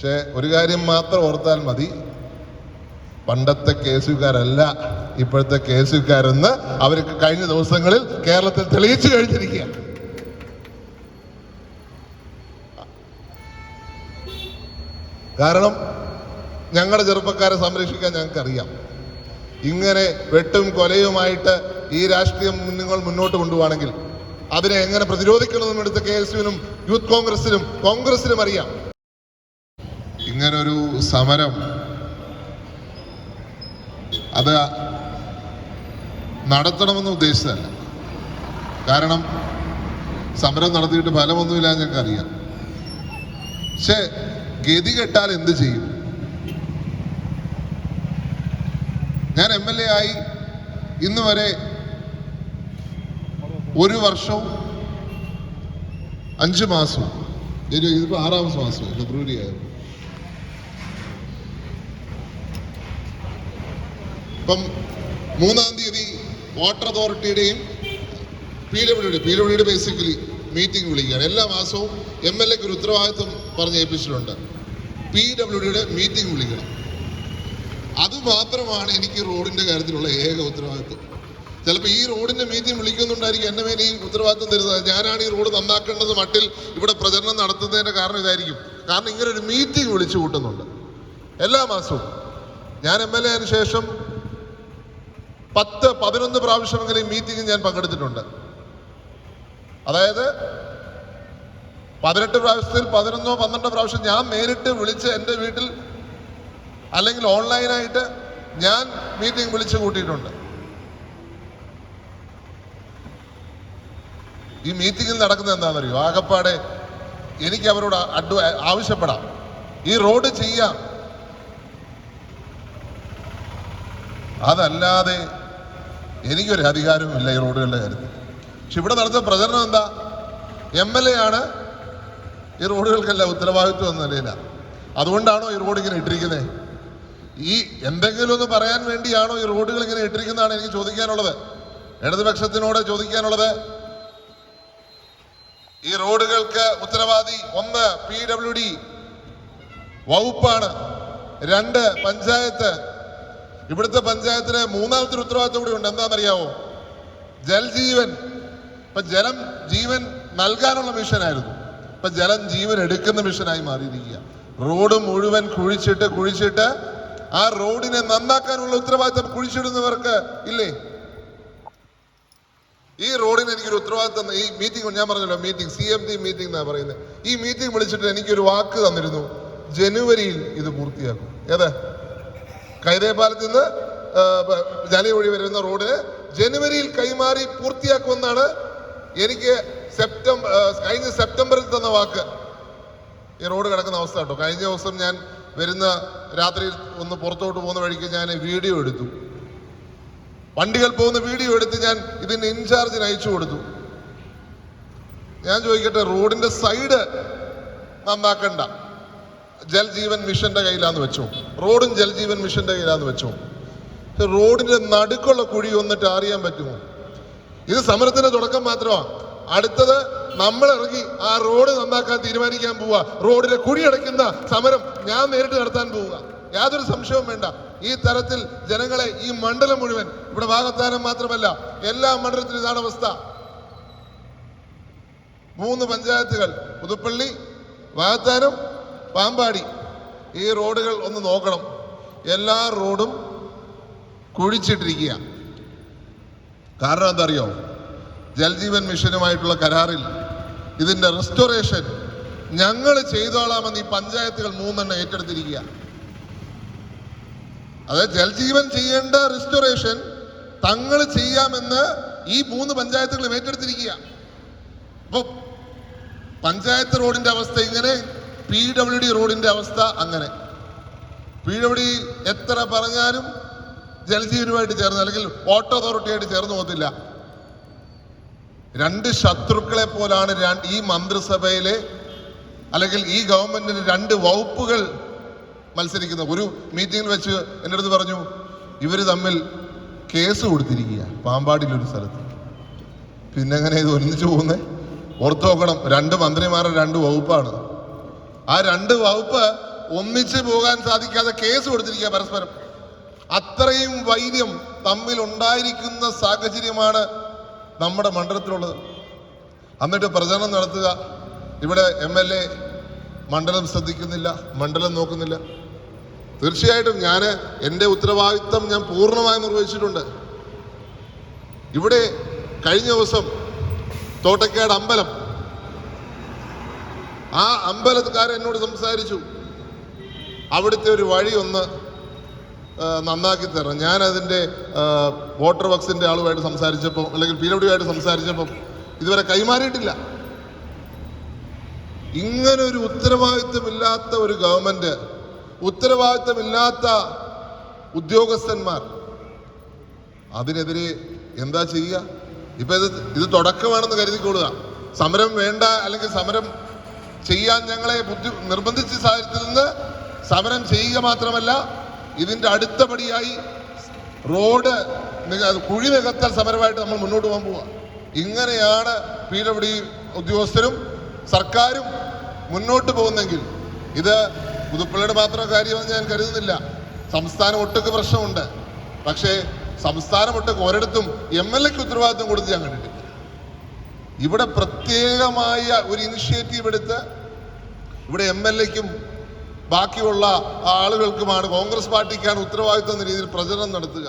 പക്ഷെ ഒരു കാര്യം മാത്രം ഓർത്താൽ മതി. പണ്ടത്തെ കേസുകാരല്ല ഇപ്പോഴത്തെ കേസുകാരെന്ന് അവർക്ക് കഴിഞ്ഞ ദിവസങ്ങളിൽ കേരളത്തിൽ തെളിയിച്ചു കഴിഞ്ഞിരിക്കുക. കാരണം ഞങ്ങളുടെ ചെറുപ്പക്കാരെ സംരക്ഷിക്കാൻ ഞങ്ങൾക്കറിയാം. ഇങ്ങനെ വെട്ടും കൊലയുമായിട്ട് ഈ രാഷ്ട്രീയം നിങ്ങൾ മുന്നോട്ട് കൊണ്ടുപോവാണെങ്കിൽ അതിനെ എങ്ങനെ പ്രതിരോധിക്കണമെന്നും എടുത്ത കെ എസ് യുവിനും യൂത്ത് കോൺഗ്രസിനും കോൺഗ്രസിനും അറിയാം. ഇങ്ങനൊരു സമരം. അത് നടത്തണമെന്ന് ഉദ്ദേശിച്ചതല്ല. കാരണം സമരം നടത്തിയിട്ട് ഫലമൊന്നുമില്ല ഞങ്ങൾക്ക് അറിയാം പക്ഷെ ഗതി കെട്ടാൽ എന്ത് ചെയ്യും? ഞാൻ എം എൽ എ ആയി ഇന്ന് വരെ ഒരു വർഷവും അഞ്ച് മാസവും. ഇത് ഇതിപ്പോ ആറാമത്തെ മാസം ഫെബ്രുവരി ആയിരുന്നു ഇപ്പം മൂന്നാം തീയതി വാട്ടർ അതോറിറ്റിയുടെയും പി ഡബ്ല്യുയുടെ പി ബേസിക്കലി മീറ്റിംഗ് വിളിക്കുകയാണ്. എല്ലാ മാസവും എം എൽ എക്ക് ഒരു ഉത്തരവാദിത്വം പറഞ്ഞ് ഏൽപ്പിച്ചിട്ടുണ്ട്. പി ഡബ്ല്യുഡിയുടെ മീറ്റിംഗ് വിളിക്കണം. അത് മാത്രമാണ് എനിക്ക് റോഡിന്റെ കാര്യത്തിലുള്ള ഏക ഉത്തരവാദിത്വം. ചിലപ്പോൾ ഈ റോഡിന്റെ മീറ്റിംഗ് വിളിക്കുന്നുണ്ടായിരിക്കും എന്നെ മേലെ ഈ ഉത്തരവാദിത്വം തരുന്നത്. ഞാനാണ് ഈ റോഡ് നന്നാക്കേണ്ടത് മട്ടിൽ ഇവിടെ പ്രചരണം നടത്തുന്നതിന്റെ കാരണം ഇതായിരിക്കും. കാരണം ഇങ്ങനെ ഒരു മീറ്റിംഗ് വിളിച്ചു കൂട്ടുന്നുണ്ട്. എല്ലാ മാസവും. ഞാൻ എം എൽ എ അതിന് ശേഷം പത്ത് പതിനൊന്ന് പ്രാവശ്യമെങ്കിലും മീറ്റിംഗ് ഞാൻ പങ്കെടുത്തിട്ടുണ്ട്. അതായത് പതിനെട്ട് പ്രാവശ്യത്തിൽ പതിനൊന്നോ പന്ത്രണ്ടോ പ്രാവശ്യം ഞാൻ നേരിട്ട് വിളിച്ച് എന്റെ വീട്ടിൽ അല്ലെങ്കിൽ ഓൺലൈനായിട്ട് ഞാൻ മീറ്റിംഗ് വിളിച്ചു കൂട്ടിയിട്ടുണ്ട്. ഈ മീറ്റിംഗിൽ നടക്കുന്നത് എന്താണെന്നറിയോ? ആകപ്പാടെ എനിക്ക് അവരോട് അഡ്വ ആവശ്യപ്പെടാം. ഈ റോഡ് ചെയ്യാം. അതല്ലാതെ എനിക്കൊരു അധികാരവുമില്ല ഈ റോഡുകളുടെ കാര്യത്തിൽ. പക്ഷെ ഇവിടെ നടത്തുന്ന പ്രചരണം എന്താ? എം എൽ എ ആണ് ഈ റോഡുകൾക്കല്ല ഉത്തരവാദിത്വം എന്ന നിലയിലാണ് അതുകൊണ്ടാണോ ഈ റോഡ് ഇങ്ങനെ ഇട്ടിരിക്കുന്നത് ഈ എന്തെങ്കിലും ഒന്ന് പറയാൻ വേണ്ടിയാണോ ഈ റോഡുകൾ ഇങ്ങനെ ഇട്ടിരിക്കുന്നതാണ് എനിക്ക് ചോദിക്കാനുള്ളത്. ഇടതുപക്ഷത്തിനോട് ചോദിക്കാനുള്ളത് ഈ റോഡുകൾക്ക് ഉത്തരവാദി ഒന്ന് പി ഡബ്ല്യു ഡി വകുപ്പാണ് രണ്ട് പഞ്ചായത്ത് ഇവിടുത്തെ പഞ്ചായത്തിലെ മൂന്നാമത്തെ ഉത്തരവാദിത്വം കൂടി ഉണ്ട്. എന്താണെന്നറിയാവോ? ജൽജീവൻ ഇപ്പൊ ജലം ജീവൻ നൽകാനുള്ള മിഷനായിരുന്നു. ഇപ്പൊ ജലം ജീവൻ എടുക്കുന്ന മിഷനായി മാറിയിരിക്കുക. റോഡ് മുഴുവൻ കുഴിച്ചിട്ട് കുഴിച്ചിട്ട് ആ റോഡിനെ നന്നാക്കാനുള്ള ഉത്തരവാദിത്തം കുഴിച്ചിടുന്നവർക്ക് ഇല്ലേ? ഈ റോഡിന് എനിക്കൊരു ഉത്തരവാദിത്തം ഈ മീറ്റിംഗ് ഞാൻ പറഞ്ഞല്ലോ meeting C M D meeting എന്നാ പറയുന്നത്. ഈ മീറ്റിംഗ് വിളിച്ചിട്ട് എനിക്കൊരു വാക്ക് തന്നിരുന്നു. ജനുവരിയിൽ ഇത് പൂർത്തിയാക്കും. ഏത്? കൈതേപാലത്ത് നിന്ന് ജല വഴി വരുന്ന റോഡ് ജനുവരിയിൽ കൈമാറി പൂർത്തിയാക്കുമെന്നാണ് എനിക്ക് സെപ്റ്റംബർ കഴിഞ്ഞ സെപ്റ്റംബറിൽ തന്ന വാക്ക്. ഈ റോഡ് കിടക്കുന്ന അവസ്ഥ കേട്ടോ. കഴിഞ്ഞ ദിവസം ഞാൻ വരുന്ന രാത്രിയിൽ ഒന്ന് പുറത്തോട്ട് പോകുന്ന വഴിക്ക് ഞാൻ വീഡിയോ എടുത്തു. വണ്ടികൾ പോകുന്ന വീഡിയോ എടുത്ത് ഞാൻ ഇതിന് ഇൻചാർജിന് അയച്ചു കൊടുത്തു. ഞാൻ ചോദിക്കട്ടെ റോഡിന്റെ സൈഡ് നന്നാക്കണ്ട. ജൽജീവൻ മിഷന്റെ കയ്യിലാന്ന് വെച്ചു. റോഡും ജൽജീവൻ മിഷന്റെ കയ്യിലാന്ന് വെച്ചു. റോഡിന്റെ നടുക്കുള്ള കുഴി ഒന്നിട്ട് അറിയാൻ പറ്റുമോ? ഇത് സമരത്തിന്റെ തുടക്കം മാത്രമാണ് അടുത്തത് നമ്മൾ ഇറങ്ങി ആ റോഡ് നന്നാക്കാൻ തീരുമാനിക്കാൻ പോവുക റോഡിലെ കുഴി അടയ്ക്കുന്ന സമരം ഞാൻ നേരിട്ട് നടത്താൻ പോവുക. യാതൊരു സംശയവും വേണ്ട. ഈ തരത്തിൽ ജനങ്ങളെ ഈ മണ്ഡലം മുഴുവൻ ഇവിടെ വാഗത്താനം മാത്രമല്ല എല്ലാ മണ്ഡലത്തിലും ഇതാണ് അവസ്ഥ. മൂന്ന് പഞ്ചായത്തുകൾ പുതുപ്പള്ളി വാഗത്താനം പാമ്പാടി ഈ റോഡുകൾ ഒന്ന് നോക്കണം. എല്ലാ റോഡും കുഴിച്ചിട്ടിരിക്കുക. കാരണം എന്താ അറിയോ ജൽജീവൻ മിഷനുമായിട്ടുള്ള കരാറിൽ ഇതിന്റെ റെസ്റ്റോറേഷൻ ഞങ്ങൾ ചെയ്തോളാമെന്ന് ഈ പഞ്ചായത്തുകൾ മൂന്നെണ്ണം ഏറ്റെടുത്തിരിക്കുക. അതായത് ജൽജീവൻ ചെയ്യേണ്ട റെസ്റ്റോറേഷൻ തങ്ങൾ ചെയ്യാമെന്ന് ഈ മൂന്ന് പഞ്ചായത്തുകളും ഏറ്റെടുത്തിരിക്കുക. അപ്പൊ പഞ്ചായത്ത് റോഡിന്റെ അവസ്ഥ ഇങ്ങനെ പി ഡബ്ല്യു ഡി റോഡിന്റെ അവസ്ഥ അങ്ങനെ. പി ഡബ്ല്യു ഡി എത്ര പറഞ്ഞാലും ജലജീവനുമായിട്ട് ചേർന്ന് അല്ലെങ്കിൽ വാട്ടർ അതോറിറ്റിയായിട്ട് ചേർന്ന് പോകത്തില്ല. രണ്ട് ശത്രുക്കളെ പോലാണ് ഈ മന്ത്രിസഭയിലെ അല്ലെങ്കിൽ ഈ ഗവൺമെന്റിന് രണ്ട് വകുപ്പുകൾ മത്സരിക്കുന്നത് ഒരു മീറ്റിംഗിൽ വെച്ച് എന്റെ അടുത്ത് പറഞ്ഞു ഇവർ തമ്മിൽ കേസ് കൊടുത്തിരിക്കുക. പാമ്പാടിയിലൊരു സ്ഥലത്ത്. പിന്നെങ്ങനെ ഇത് ഒന്നിച്ചു പോകുന്നത് ഓർത്ത് നോക്കണം. രണ്ട് മന്ത്രിമാരുടെ രണ്ട് വകുപ്പാണ്. ആ രണ്ട് വകുപ്പ് ഒന്നിച്ചു പോകാൻ സാധിക്കാതെ കേസ് കൊടുത്തിരിക്കുക പരസ്പരം. അത്രയും വൈദ്യം തമ്മിൽ ഉണ്ടായിരിക്കുന്ന സാഹചര്യമാണ് നമ്മുടെ മണ്ഡലത്തിലുള്ളത്. എന്നിട്ട് പ്രചരണം നടത്തുക. ഇവിടെ എം എൽ എ മണ്ഡലം ശ്രദ്ധിക്കുന്നില്ല മണ്ഡലം നോക്കുന്നില്ല. തീർച്ചയായിട്ടും ഞാൻ എന്റെ ഉത്തരവാദിത്തം ഞാൻ പൂർണമായി നിർവഹിച്ചിട്ടുണ്ട്. ഇവിടെ കഴിഞ്ഞ ദിവസം തോട്ടക്കാട് അമ്പലം ആ അമ്പലക്കാരൻ എന്നോട് സംസാരിച്ചു. അവിടുത്തെ ഒരു വഴി ഒന്ന് നന്നാക്കി തരണം. ഞാൻ അതിന്റെ വോട്ടർ വർക്സിന്റെ ആളുമായിട്ട് സംസാരിച്ചപ്പോൾ അല്ലെങ്കിൽ പി ഡബ്ല്യു ആയിട്ട് സംസാരിച്ചപ്പം ഇതുവരെ കൈമാറിയിട്ടില്ല. ഇങ്ങനെ ഒരു ഉത്തരവാദിത്വമില്ലാത്ത ഒരു ഗവൺമെന്റ് ഉത്തരവാദിത്വമില്ലാത്ത ഉദ്യോഗസ്ഥന്മാർ അതിനെതിരെ എന്താ ചെയ്യുക? ഇപ്പം ഇത് ഇത് തുടക്കമാണെന്ന് കരുതിക്കൊള്ളുക. സമരം വേണ്ട അല്ലെങ്കിൽ സമരം ചെയ്യാൻ ഞങ്ങളെ ബുദ്ധി നിർബന്ധിച്ച സാഹചര്യത്തിൽ നിന്ന് സമരം ചെയ്യുക മാത്രമല്ല ഇതിന്റെ അടുത്ത പടിയായി റോഡ് കുഴി നികത്തൽ സമരമായിട്ട് നമ്മൾ മുന്നോട്ട് പോകാൻ പോവുക ഇങ്ങനെയാണ് പി ഡബ്ല്യു ഉദ്യോഗസ്ഥരും സർക്കാരും മുന്നോട്ട് പോകുന്നെങ്കിൽ ഇത് പുതുപ്പള്ളിയുടെ മാത്രം കാര്യമെന്ന് ഞാൻ കരുതുന്നില്ല. സംസ്ഥാനം ഒട്ടൊക്കെ പ്രശ്നമുണ്ട്. പക്ഷേ സംസ്ഥാനം ഒട്ടൊക്കെ ഒരിടത്തും എം എൽ എക്ക് ഉത്തരവാദിത്വം കൊടുത്ത് ഞാൻ കണ്ടിട്ടില്ല. ഇവിടെ പ്രത്യേകമായ ഒരു ഇനിഷ്യേറ്റീവ് എടുത്ത് ഇവിടെ എം എൽ എക്കും ബാക്കിയുള്ള ആളുകൾക്കുമാണ് കോൺഗ്രസ് പാർട്ടിക്കാണ് ഉത്തരവാദിത്വം എന്ന രീതിയിൽ പ്രചരണം നടത്തുക.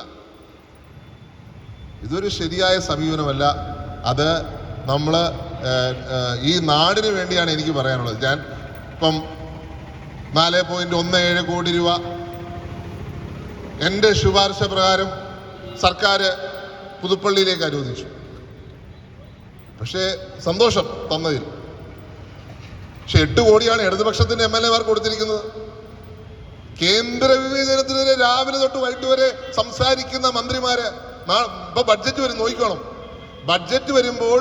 ഇതൊരു ശരിയായ സമീപനമല്ല. അത് നമ്മൾ ഈ നാടിന് വേണ്ടിയാണ് എനിക്ക് പറയാനുള്ളത്. ഞാൻ ഇപ്പം നാല് പോയിന്റ് ഒന്ന് ഏഴ് കോടി രൂപ എന്റെ ശുപാർശ പ്രകാരം സർക്കാർ പുതുപ്പള്ളിയിലേക്ക് അനുവദിച്ചു. പക്ഷേ സന്തോഷം തന്നതിൽ. പക്ഷെ എട്ട് കോടിയാണ് ഇടതുപക്ഷത്തിന്റെ എം എൽ എമാർ കൊടുത്തിരിക്കുന്നത്. കേന്ദ്ര വിവേചനത്തിനെതിരെ രാവിലെ തൊട്ട് വൈകിട്ട് വരെ സംസാരിക്കുന്ന മന്ത്രിമാര് ഇപ്പൊ ബഡ്ജറ്റ് വരും നോക്കിക്കോണം. ബഡ്ജറ്റ് വരുമ്പോൾ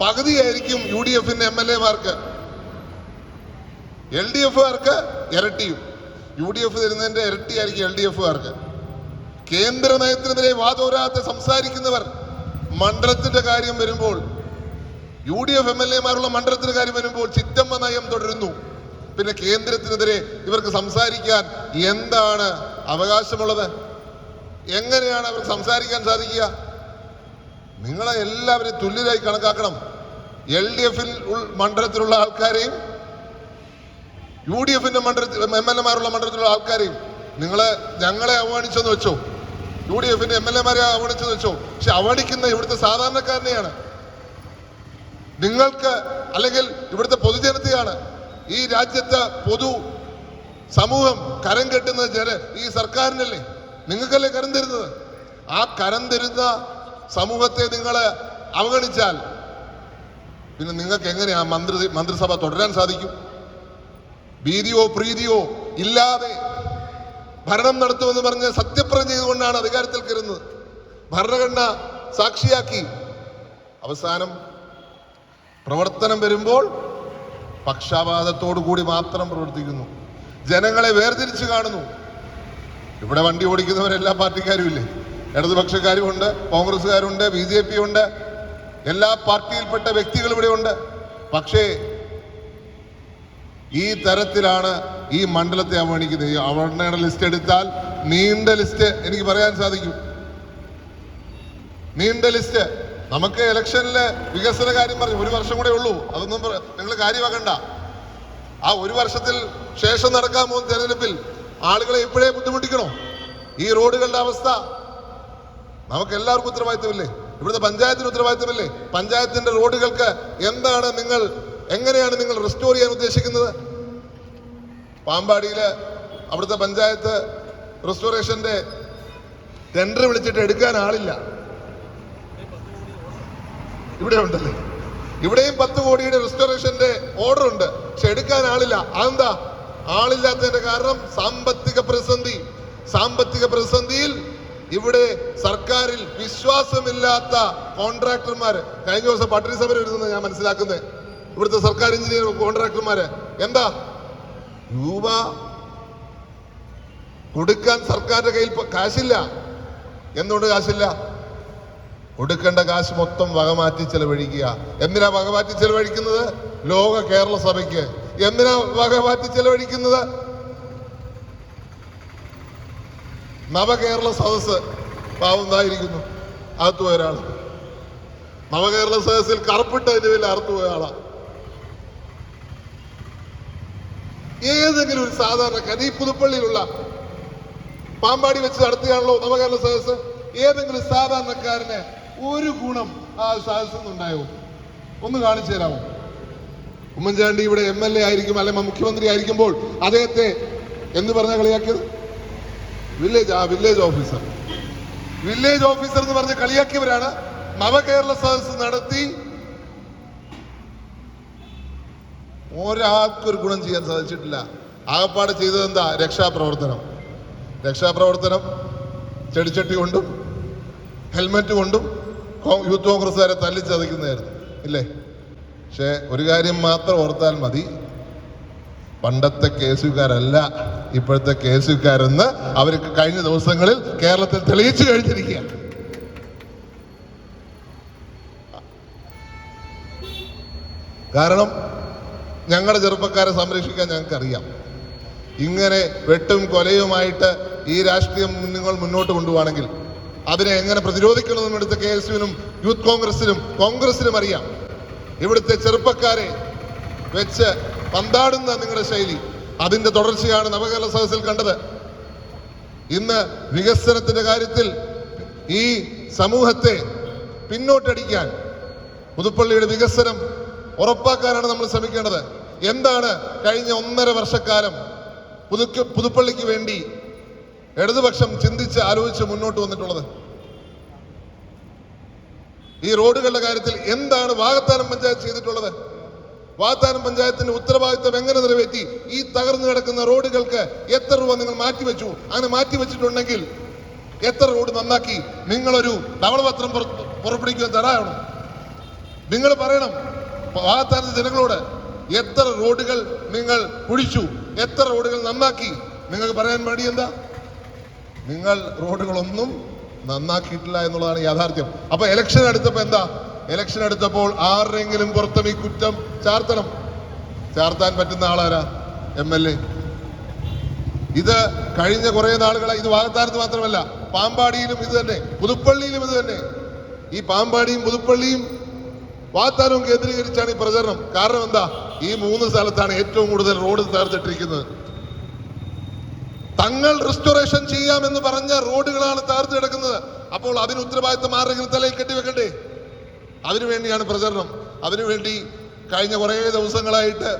പകുതിയായിരിക്കും യു ഡി എഫിന്റെ എം എൽ എമാർക്ക്. എൽ ഡി എഫുകാർക്ക് ഇരട്ടിയും. യു ഡി എഫ് തരുന്നതിന്റെ ഇരട്ടിയായിരിക്കും എൽ ഡി എഫുകാർക്ക്. കേന്ദ്ര നയത്തിനെതിരെ വാതോരാതെ സംസാരിക്കുന്നവർ മണ്ഡലത്തിന്റെ കാര്യം വരുമ്പോൾ U D F M L എമാരുള്ള മണ്ഡലത്തിന്റെ കാര്യം വരുമ്പോൾ ചിറ്റമ്മ നയം തുടരുന്നു. പിന്നെ കേന്ദ്രത്തിനെതിരെ ഇവർക്ക് സംസാരിക്കാൻ എന്താണ് അവകാശമുള്ളത്? എങ്ങനെയാണ് അവർക്ക് സംസാരിക്കാൻ സാധിക്കുക? നിങ്ങളെ എല്ലാവരെയും തുല്യരായി കണക്കാക്കണം. എൽ ഡി എഫിൽ മണ്ഡലത്തിലുള്ള ആൾക്കാരെയും യു ഡി എഫിന്റെ മണ്ഡലത്തിൽ എം എൽ എമാരുള്ള മണ്ഡലത്തിലുള്ള ആൾക്കാരെയും നിങ്ങളെ ഞങ്ങളെ അവമാനിച്ചെന്ന് വെച്ചോ. യു ഡി എഫിന്റെ എം എൽ എമാരെ അവഗണിച്ചെന്ന് വെച്ചോ. പക്ഷെ അവഗണിക്കുന്ന ഇവിടുത്തെ സാധാരണക്കാരനെയാണ്. നിങ്ങൾക്ക് അല്ലെങ്കിൽ ഇവിടുത്തെ പൊതുജനത്തെയാണ് ഈ രാജ്യത്തെ പൊതു സമൂഹം കരം കെട്ടുന്നത് ജന ഈ സർക്കാരിനല്ലേ? നിങ്ങൾക്കല്ലേ കരം തരുന്നത്? ആ കരം തരുന്ന സമൂഹത്തെ നിങ്ങൾ അവഗണിച്ചാൽ പിന്നെ നിങ്ങൾക്ക് എങ്ങനെയാ മന്ത്രി മന്ത്രിസഭ തുടരാൻ സാധിക്കും? ഭീതിയോ പ്രീതിയോ ഇല്ലാതെ ഭരണം നടത്തുമെന്ന് പറഞ്ഞ് സത്യപ്രതിജ്ഞ ചെയ്തുകൊണ്ടാണ് അധികാരത്തിൽ കയറുന്നത്. ഭരണഘടന സാക്ഷിയാക്കി. അവസാനം പ്രവർത്തനം വരുമ്പോൾ പക്ഷാപാതത്തോടു കൂടി മാത്രം പ്രവർത്തിക്കുന്നു. ജനങ്ങളെ വേർതിരിച്ച് കാണുന്നു. ഇവിടെ വണ്ടി ഓടിക്കുന്നവരെല്ലാ പാർട്ടിക്കാരും ഇല്ലേ? ഇടതുപക്ഷക്കാരും ഉണ്ട് കോൺഗ്രസ്സുകാരുണ്ട് ബി ജെ പി ഉണ്ട് എല്ലാ പാർട്ടിയിൽപ്പെട്ട വ്യക്തികൾ ഇവിടെ ഉണ്ട് പക്ഷേ ഈ തരത്തിലാണ് ഈ മണ്ഡലത്തെ അവഗണിക്കുന്നത്. അവഗണനയുടെ ലിസ്റ്റ് എടുത്താൽ നീണ്ട ലിസ്റ്റ് എനിക്ക് പറയാൻ സാധിക്കും. നീണ്ട ലിസ്റ്റ് നമുക്ക് ഇലക്ഷനിലെ വികസന കാര്യം പറഞ്ഞു. ഒരു വർഷം കൂടെ ഉള്ളൂ. അതൊന്നും നിങ്ങൾ കാര്യമാക്കണ്ട. ആ ഒരു വർഷത്തിൽ ശേഷം നടക്കാൻ പോകുന്ന തെരഞ്ഞെടുപ്പിൽ ആളുകളെ ഇപ്പോഴേ ബുദ്ധിമുട്ടിക്കണോ? ഈ റോഡുകളുടെ അവസ്ഥ. നമുക്ക് എല്ലാവർക്കും ഉത്തരവാദിത്തമില്ലേ? ഇവിടുത്തെ പഞ്ചായത്തിന് ഉത്തരവാദിത്തമില്ലേ? പഞ്ചായത്തിന്റെ റോഡുകൾക്ക് എന്താണ് നിങ്ങൾ എങ്ങനെയാണ് നിങ്ങൾ റെസ്റ്റോർ ചെയ്യാൻ ഉദ്ദേശിക്കുന്നത്? പാമ്പാടിയിൽ അവിടുത്തെ പഞ്ചായത്ത് റെസ്റ്റോറേഷന്റെ ടെൻഡർ വിളിച്ചിട്ട് എടുക്കാൻ ആളില്ല. ഇവിടെ ഉണ്ടല്ലേ? ഇവിടെയും പത്ത് കോടിയുടെ റെസ്റ്റോറേഷന്റെ ഓർഡർ ഉണ്ട്. പക്ഷെ എടുക്കാൻ ആളില്ല. അതെന്താ? ആളില്ലാത്തതിന്റെ കാരണം സാമ്പത്തിക പ്രതിസന്ധി. സാമ്പത്തിക പ്രതിസന്ധിയിൽ ഇവിടെ സർക്കാരിൽ വിശ്വാസമില്ലാത്ത കോൺട്രാക്ടർമാര് കഴിഞ്ഞ ദിവസം പട്ടിണി സമരം ഞാൻ മനസ്സിലാക്കുന്നത് ഇവിടുത്തെ സർക്കാർ എഞ്ചിനീയർ കോൺട്രാക്ടർമാര് എന്താ? രൂപ കൊടുക്കാൻ സർക്കാരിന്റെ കയ്യിൽ കാശില്ല. എന്തുകൊണ്ട് കാശില്ല? കൊടുക്കേണ്ട കാശ് മൊത്തം വകമാറ്റി ചെലവഴിക്കുക. എന്തിനാ വകമാറ്റി ചെലവഴിക്കുന്നത്? ലോക കേരള സഭയ്ക്ക്. എന്തിനാ വകമാറ്റി ചെലവഴിക്കുന്നത്? നവകേരള സദസ് പാവുന്നതായിരിക്കുന്നു അകത്തുപോയ ഒരാൾ നവകേരള സദസ്സിൽ കറുപ്പിട്ടതിന്റെ പേരിൽ അറുത്തുപോയ ആളാണ് ഏതെങ്കിലും ഒരു സാധാരണക്കാരൻ ഈ പുതുപ്പള്ളിയിലുള്ള പാമ്പാടി വെച്ച് നടത്തുകയാണല്ലോ നവകേരള സദസ് ഏതെങ്കിലും സാധാരണക്കാരന് ഒരു ഗുണം ആ സദസ്സിൽ നിന്നുണ്ടായോ? ഒന്ന് കാണിച്ചു തരാമോ? ഉമ്മൻചാണ്ടി ഇവിടെ എം എൽ എ ആയിരിക്കും അല്ലെങ്കിൽ മുഖ്യമന്ത്രി ആയിരിക്കുമ്പോൾ അദ്ദേഹത്തെ എന്ന് പറഞ്ഞ കളിയാക്കിയത്? വില്ലേജ് ആ വില്ലേജ് ഓഫീസർ. വില്ലേജ് ഓഫീസർ എന്ന് പറഞ്ഞ് കളിയാക്കിയവരാണ് നവകേരള സദസ് നടത്തി ഒരാൾക്കൊരു ഗുണം ചെയ്യാൻ സാധിച്ചിട്ടില്ല. ആകപ്പാട് ചെയ്തത് എന്താ? രക്ഷാപ്രവർത്തനം. രക്ഷാപ്രവർത്തനം ചെടിച്ചട്ടി കൊണ്ടും ഹെൽമെറ്റ് കൊണ്ടും യൂത്ത് കോൺഗ്രസ്സുകാരെ തല്ലിച്ചതയ്ക്കുന്നതായിരുന്നു ഇല്ലേ? പക്ഷേ ഒരു കാര്യം മാത്രം ഓർത്താൽ മതി. പണ്ടത്തെ കേസുകാരല്ല ഇപ്പോഴത്തെ കേസുകാരെന്ന് അവർക്ക് കഴിഞ്ഞ ദിവസങ്ങളിൽ കേരളത്തിൽ തെളിയിച്ചു കഴിഞ്ഞിരിക്കുക. കാരണം ഞങ്ങളുടെ ചെറുപ്പക്കാരെ സംരക്ഷിക്കാൻ ഞങ്ങൾക്കറിയാം. ഇങ്ങനെ വെട്ടും കൊലയുമായിട്ട് ഈ രാഷ്ട്രീയം നിങ്ങൾ മുന്നോട്ട് കൊണ്ടുപോവാണെങ്കിൽ അതിനെ എങ്ങനെ പ്രതിരോധിക്കണമെന്ന് ഇവിടുത്തെ കെ എസ് യുവിനും യൂത്ത് കോൺഗ്രസിനും കോൺഗ്രസിനും അറിയാം. ഇവിടുത്തെ ചെറുപ്പക്കാരെ വെച്ച് പന്താടുന്ന നിങ്ങളുടെ ശൈലി അതിന്റെ തുടർച്ചയാണ് നവകേരള സദസ്സിൽ കണ്ടത്. ഇന്ന് വികസനത്തിന്റെ കാര്യത്തിൽ ഈ സമൂഹത്തെ പിന്നോട്ടടിക്കാൻ പുതുപ്പള്ളിയുടെ വികസനം ഉറപ്പാക്കാനാണ് നമ്മൾ ശ്രമിക്കേണ്ടത്. എന്താണ് കഴിഞ്ഞ ഒന്നര വർഷക്കാലം പുതുക്ക പുതുപ്പള്ളിക്ക് വേണ്ടി ഇടതുപക്ഷം ചിന്തിച്ച് ആലോചിച്ച് മുന്നോട്ട് വന്നിട്ടുള്ളത്? ഈ റോഡുകളുടെ കാര്യത്തിൽ എന്താണ് വാഗത്താനം പഞ്ചായത്ത് ചെയ്തിട്ടുള്ളത്? വാഗത്താനം പഞ്ചായത്തിന്റെ ഉത്തരവാദിത്വം എങ്ങനെ നിറവേറ്റി? ഈ തകർന്നു കിടക്കുന്ന റോഡുകൾക്ക് എത്ര രൂപ നിങ്ങൾ മാറ്റിവെച്ചു? അങ്ങനെ മാറ്റിവെച്ചിട്ടുണ്ടെങ്കിൽ എത്ര റോഡ് നന്നാക്കി? നിങ്ങളൊരു ധവളപത്രം പുറപ്പെടുവിക്കാൻ തയ്യാറാവണം നിങ്ങൾ പറയണം വാഗത്താനത്തെ ജനങ്ങളോട് എത്ര റോഡുകൾ നിങ്ങൾ കുഴിച്ചു? എത്ര റോഡുകൾ നന്നാക്കി? നിങ്ങൾക്ക് പറയാൻ വേണ്ടി എന്താ? നിങ്ങൾ റോഡുകളൊന്നും നന്നാക്കിയിട്ടില്ല എന്നുള്ളതാണ് യാഥാർത്ഥ്യം. അപ്പൊ ഇലക്ഷൻ എടുത്തപ്പോ എന്താ? ഇലക്ഷൻ എടുത്തപ്പോൾ ആരുടെങ്കിലും പുറത്തും ഈ കുറ്റം ചാർത്തണം. ചാർത്താൻ പറ്റുന്ന ആളാരാ? M L A. ഇത് കഴിഞ്ഞ കുറെ നാളുകളെ ഇത് വാഗത്താനത്ത് മാത്രമല്ല പാമ്പാടിയിലും ഇത് തന്നെ പുതുപ്പള്ളിയിലും ഇത് തന്നെ. ഈ പാമ്പാടിയും പുതുപ്പള്ളിയും വാഗ്ദാനവും കേന്ദ്രീകരിച്ചാണ് ഈ പ്രചരണം. കാരണം എന്താ? ഈ മൂന്ന് സ്ഥലത്താണ് ഏറ്റവും കൂടുതൽ റോഡ് തകർത്തിട്ടിരിക്കുന്നത്. തങ്ങൾ റെസ്റ്റോറേഷൻ ചെയ്യാമെന്ന് പറഞ്ഞ റോഡുകളാണ് തകർത്ത് കിടക്കുന്നത്. അപ്പോൾ അതിന് ഉത്തരവാദിത്തം ആരെങ്കിലും തലയിൽ കെട്ടിവെക്കണ്ടേ അതിനുവേണ്ടിയാണ് പ്രചരണം. അതിനുവേണ്ടി കഴിഞ്ഞ കുറേ ദിവസങ്ങളായിട്ട്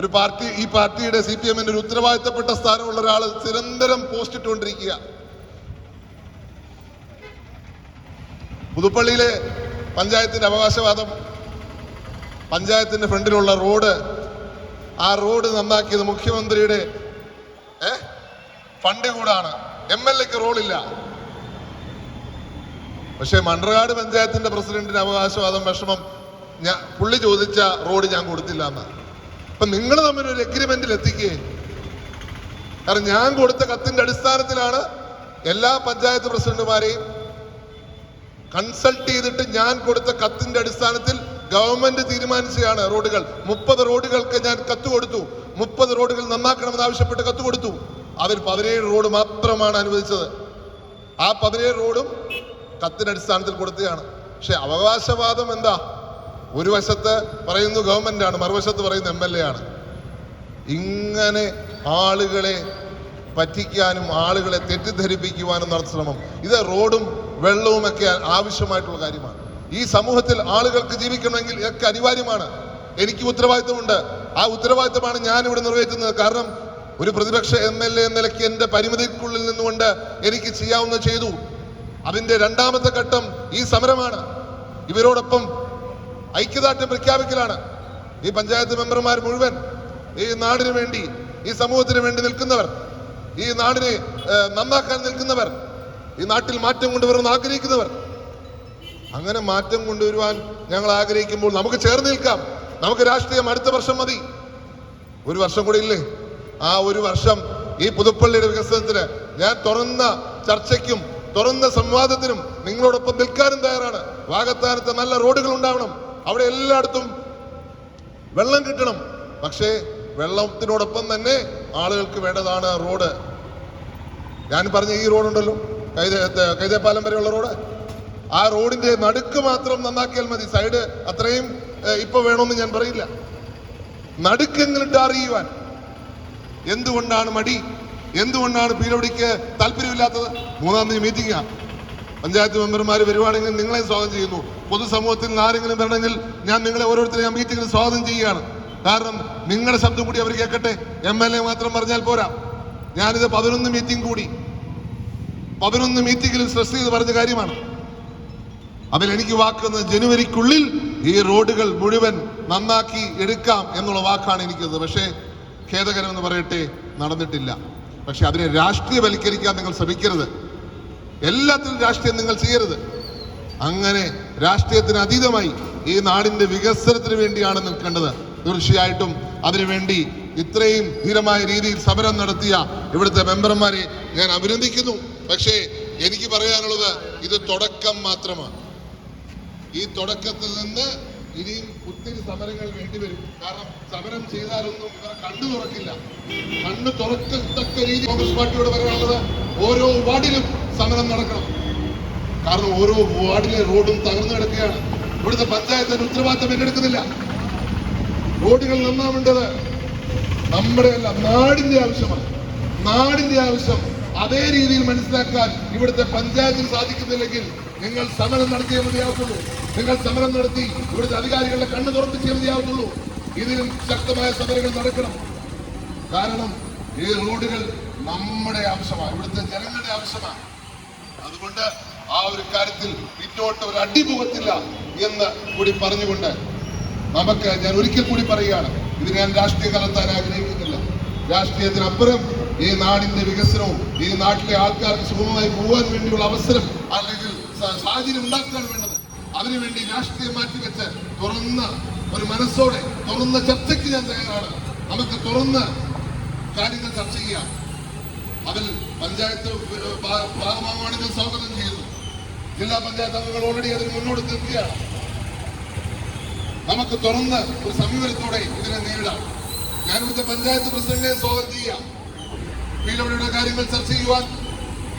ഒരു പാർട്ടി ഈ പാർട്ടിയുടെ സി പി എമ്മിന്റെ ഒരു ഉത്തരവാദിത്തപ്പെട്ട സ്ഥാനമുള്ള ഒരാൾ നിരന്തരം പോസ്റ്റ് ഇട്ടുകൊണ്ടിരിക്കുക. പുതുപ്പള്ളിയിലെ പഞ്ചായത്തിന്റെ അവകാശവാദം പഞ്ചായത്തിന്റെ ഫ്രണ്ടിലുള്ള റോഡ് ആ റോഡ് നന്നാക്കിയത് മുഖ്യമന്ത്രിയുടെ ഫണ്ട് കൂടാണ്. എം എൽ എക്ക് റോളില്ല. പക്ഷേ മണ്ടർകാട് പഞ്ചായത്തിന്റെ പ്രസിഡന്റിന് അവകാശവാദം വിഷമം. ഞാൻ പുള്ളി ചോദിച്ച റോഡ് ഞാൻ കൊടുത്തില്ല എന്ന്. അപ്പൊ നിങ്ങൾ തമ്മിൽ ഒരു എഗ്രിമെന്റിൽ എത്തിക്കേ. കാരണം ഞാൻ കൊടുത്ത കത്തിന്റെ അടിസ്ഥാനത്തിലാണ് എല്ലാ പഞ്ചായത്ത് പ്രസിഡന്റുമാരെയും കൺസൾട്ട് ചെയ്തിട്ട് ഞാൻ കൊടുത്ത കത്തിന്റെ അടിസ്ഥാനത്തിൽ ഗവൺമെന്റ് തീരുമാനിച്ചതാണ് റോഡുകൾ. മുപ്പത് റോഡുകൾക്ക് ഞാൻ കത്ത് കൊടുത്തു. മുപ്പത് റോഡുകൾ നന്നാക്കണമെന്ന് ആവശ്യപ്പെട്ട് കത്ത് കൊടുത്തു. അവർ പതിനേഴ് റോഡ് മാത്രമാണ് അനുവദിച്ചത്. ആ പതിനേഴ് റോഡും കത്തിന്റെ അടിസ്ഥാനത്തിൽ കൊടുത്തതാണ്. പക്ഷെ അവകാശവാദം എന്താ? ഒരു വശത്ത് പറയുന്നു ഗവൺമെന്റ് ആണ് മറുവശത്ത് പറയുന്നു എം എൽ എ ആണ്. ഇങ്ങനെ ആളുകളെ പറ്റിക്കാനും ആളുകളെ തെറ്റിദ്ധരിപ്പിക്കുവാനും നടത്തുന്ന ശ്രമം. ഇത് റോഡും വെള്ളവും ഒക്കെ ആവശ്യമായിട്ടുള്ള കാര്യമാണ്. ഈ സമൂഹത്തിൽ ആളുകൾക്ക് ജീവിക്കണമെങ്കിൽ ഇതൊക്കെ അനിവാര്യമാണ്. എനിക്ക് ഉത്തരവാദിത്തമുണ്ട്. ആ ഉത്തരവാദിത്തമാണ് ഞാൻ ഇവിടെ നിർവഹിക്കുന്നത് കാരണം ഒരു പ്രതിപക്ഷ എം എൽ എ എന്ന നിലയ്ക്ക് എന്റെ പരിമിതിക്കുള്ളിൽ നിന്നുകൊണ്ട് എനിക്ക് ചെയ്യാവുന്ന ചെയ്തു. അതിന്റെ രണ്ടാമത്തെ ഘട്ടം ഈ സമരമാണ്. ഇവരോടൊപ്പം ഐക്യദാർഢ്യം പ്രഖ്യാപിക്കലാണ്. ഈ പഞ്ചായത്ത് മെമ്പർമാർ മുഴുവൻ ഈ നാടിനു വേണ്ടി ഈ സമൂഹത്തിന് വേണ്ടി നിൽക്കുന്നവർ ഈ നാടിനെ നന്നാക്കാൻ നിൽക്കുന്നവർ ഈ നാട്ടിൽ മാറ്റം കൊണ്ടുവരുമെന്ന് ആഗ്രഹിക്കുന്നവർ അങ്ങനെ മാറ്റം കൊണ്ടുവരുവാൻ ഞങ്ങൾ ആഗ്രഹിക്കുമ്പോൾ നമുക്ക് ചേർന്ന് നിൽക്കാം. നമുക്ക് രാഷ്ട്രീയം അടുത്ത വർഷം മതി. ഒരു വർഷം കൂടി ഇല്ലേ? ആ ഒരു വർഷം ഈ പുതുപ്പള്ളിയുടെ വികസനത്തിന് ഞാൻ തുറന്ന ചർച്ചയ്ക്കും തുറന്ന സംവാദത്തിനും നിങ്ങളോടൊപ്പം നിൽക്കാനും തയ്യാറാണ്. വാഗത്താനത്ത് നല്ല റോഡുകൾ ഉണ്ടാവണം. അവിടെ എല്ലായിടത്തും വെള്ളം കിട്ടണം. പക്ഷേ വെള്ളത്തിനോടൊപ്പം തന്നെ ആളുകൾക്ക് വേണ്ടതാണ് റോഡ്. ഞാൻ പറഞ്ഞ ഈ റോഡുണ്ടല്ലോ. കൈത കൈതേപ്പാലം വരെയുള്ള റോഡ്. ആ റോഡിന്റെ നടുക്ക് മാത്രം നന്നാക്കിയാൽ മതി. സൈഡ് അത്രയും ഇപ്പൊ വേണമെന്ന് ഞാൻ പറയില്ല. നടുക്കെങ്കിലും അറിയുവാൻ. എന്തുകൊണ്ടാണ് മടി? എന്തുകൊണ്ടാണ് പീരോടിക്ക് താല്പര്യമില്ലാത്തത്? മൂന്നാം തീയതി മീറ്റിംഗാ പഞ്ചായത്ത് മെമ്പർമാർ വരുവാണെങ്കിൽ നിങ്ങളെ സ്വാഗതം ചെയ്യുന്നു. പൊതുസമൂഹത്തിൽ നിന്ന് ആരെങ്കിലും വരണമെങ്കിൽ ഞാൻ നിങ്ങളെ ഓരോരുത്തരെയും ആ മീറ്റിംഗിൽ സ്വാഗതം ചെയ്യുകയാണ്. കാരണം നിങ്ങളുടെ ശബ്ദം കൂടി അവർ കേൾക്കട്ടെ. എം എൽ എ മാത്രം പറഞ്ഞാൽ പോരാ. ഞാനിത് പതിനൊന്ന് മീറ്റിംഗ് കൂടി. പതിനൊന്ന് മീറ്റിംഗിൽ സ്ട്രെസ് ചെയ്ത് പറഞ്ഞ കാര്യമാണ്. അതിൽ എനിക്ക് വാക്കുന്നത് ജനുവരിക്കുള്ളിൽ ഈ റോഡുകൾ മുഴുവൻ നന്നാക്കി എടുക്കാം എന്നുള്ള വാക്കാണ് എനിക്കത്. പക്ഷേ ഖേദകരമെന്ന് പറയട്ടെ നടന്നിട്ടില്ല. പക്ഷെ അതിനെ രാഷ്ട്രീയവൽക്കരിക്കാൻ നിങ്ങൾ ശ്രമിക്കരുത്. എല്ലാത്തിനും രാഷ്ട്രീയം നിങ്ങൾ ചെയ്യരുത്. അങ്ങനെ രാഷ്ട്രീയത്തിന് അതീതമായി ഈ നാടിന്റെ വികസനത്തിന് വേണ്ടിയാണ് നിൽക്കേണ്ടത്. തീർച്ചയായിട്ടും അതിനുവേണ്ടി ഇത്രയും ധീരമായ രീതിയിൽ സമരം നടത്തിയ ഇവിടുത്തെ മെമ്പർമാരെ ഞാൻ അഭിനന്ദിക്കുന്നു. പക്ഷേ എനിക്ക് പറയാനുള്ളത് ഇത് തുടക്കം മാത്രമാണ്. ഈ തുടക്കത്തിൽ നിന്ന് ഇനിയും ഒത്തിരി സമരങ്ങൾ വേണ്ടിവരും കാരണം സമരം ചെയ്താലൊന്നും ഇവരെ കണ്ണു തുറക്കില്ല. കണ്ണു തുറക്കത്തക്ക രീതി കോൺഗ്രസ് പാർട്ടിയോട് പറയാനുള്ളത് ഓരോ വാർഡിലും സമരം നടക്കണം. കാരണം ഓരോ വാർഡിലെ റോഡും തകർന്നു കിടക്കുകയാണ്. ഇവിടുത്തെ പഞ്ചായത്തിന് ഉത്തരവാദിത്തം ഏറ്റെടുക്കുന്നില്ല. റോഡുകൾ നന്നാവേണ്ടത് നമ്മുടെ അല്ല നാടിന്റെ ആവശ്യമാണ്. നാടിന്റെ ആവശ്യം അതേ രീതിയിൽ മനസ്സിലാക്കാൻ ഇവിടുത്തെ പഞ്ചായത്തിന് സാധിക്കുന്നില്ലെങ്കിൽ നിങ്ങൾ സമരം നടത്തിയേ മതിയാവുള്ളൂ നിങ്ങൾ സമരം നടത്തി ഇവിടുത്തെ അധികാരികളുടെ കണ്ണ് തുറപ്പിച്ചേ മതിയാവുള്ളൂ ഇതിലും ശക്തമായ സമരങ്ങൾ നടക്കണം. കാരണം ഈ റോഡുകൾ നമ്മുടെ ആവശ്യമാണ് ഇവിടുത്തെ ജനങ്ങളുടെ ആവശ്യമാണ് അതുകൊണ്ട് ആ ഒരു കാര്യത്തിൽ പിന്നോട്ട് ഒരു അടിമുഖത്തില്ല എന്ന് കൂടി പറഞ്ഞുകൊണ്ട് നമുക്ക് ഞാൻ ഒരിക്കൽ കൂടി പറയുകയാണ്. ഇത് ഞാൻ രാഷ്ട്രീയ കലർത്താൻ ആഗ്രഹിക്കുന്നില്ല. രാഷ്ട്രീയത്തിനപ്പുറം ഈ നാടിന്റെ വികസനവും ഈ നാട്ടിലെ ആൾക്കാർക്ക് സുഗമമായി പോകാൻ വേണ്ടിയുള്ള അവസരം അല്ലെങ്കിൽ സാഹചര്യം ഉണ്ടാക്കാൻ വേണ്ടത്. അതിനുവേണ്ടി രാഷ്ട്രീയം മാറ്റിവെച്ച് തുറന്ന ഒരു മനസ്സോടെ തുറന്ന ചർച്ചയ്ക്ക് ഞാൻ തയ്യാറാണ്. നമുക്ക് തുറന്ന് കാര്യങ്ങൾ ചർച്ച ചെയ്യാം. അതിൽ പഞ്ചായത്ത് ഭാ- ഭാഗമാണെങ്കിൽ സ്വാഗതം ചെയ്യുന്നു. ജില്ലാ പഞ്ചായത്ത് അംഗങ്ങൾ ഓൾറെഡി അതിന് മുന്നോട്ട് നിൽക്കുകയാണ്. നമുക്ക് തുറന്ന് ഒരു സമീപനത്തോടെ ഇതിനെ നേരിടാം. ഞാൻ ഇവിടുത്തെ പഞ്ചായത്ത് പ്രസിഡന്റിനെ സ്വാഗതം ചെയ്യാം. പീലവടിയുടെ കാര്യങ്ങൾ ചർച്ച ചെയ്യുവാൻ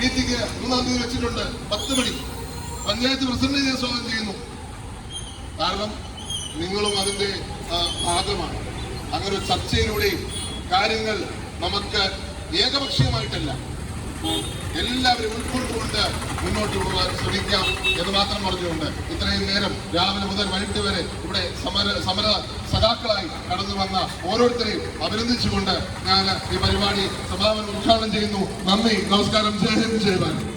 മീറ്റിംഗ് മൂന്നാം തീയതി വെച്ചിട്ടുണ്ട്. പത്ത് മണി. പഞ്ചായത്ത് പ്രസിഡന്റ് ഞാൻ സ്വാഗതം ചെയ്യുന്നു. കാരണം നിങ്ങളും അതിന്റെ ഭാഗമാണ്. അങ്ങനെ ഒരു ചർച്ചയിലൂടെയും കാര്യങ്ങൾ നമുക്ക് ഏകപക്ഷീയമായിട്ടല്ല. എല്ലാവരും ഉൾക്കൊണ്ടുകൊണ്ട് മുന്നോട്ട് പോകാൻ ശ്രമിക്കാം എന്ന് മാത്രം പറഞ്ഞുകൊണ്ട് ഇത്രയും നേരം രാവിലെ മുതൽ വൈകിട്ട് വരെ ഇവിടെ സമര സമര സഖാക്കളായി കടന്നു വന്ന ഓരോരുത്തരെയും അഭിനന്ദിച്ചുകൊണ്ട് ഞാൻ ഈ പരിപാടി സമാപനം ഉദ്ഘാടനം ചെയ്യുന്നു. നന്ദി. നമസ്കാരം. ജയ ഹിന്ദ് ജയ ഭാരത്.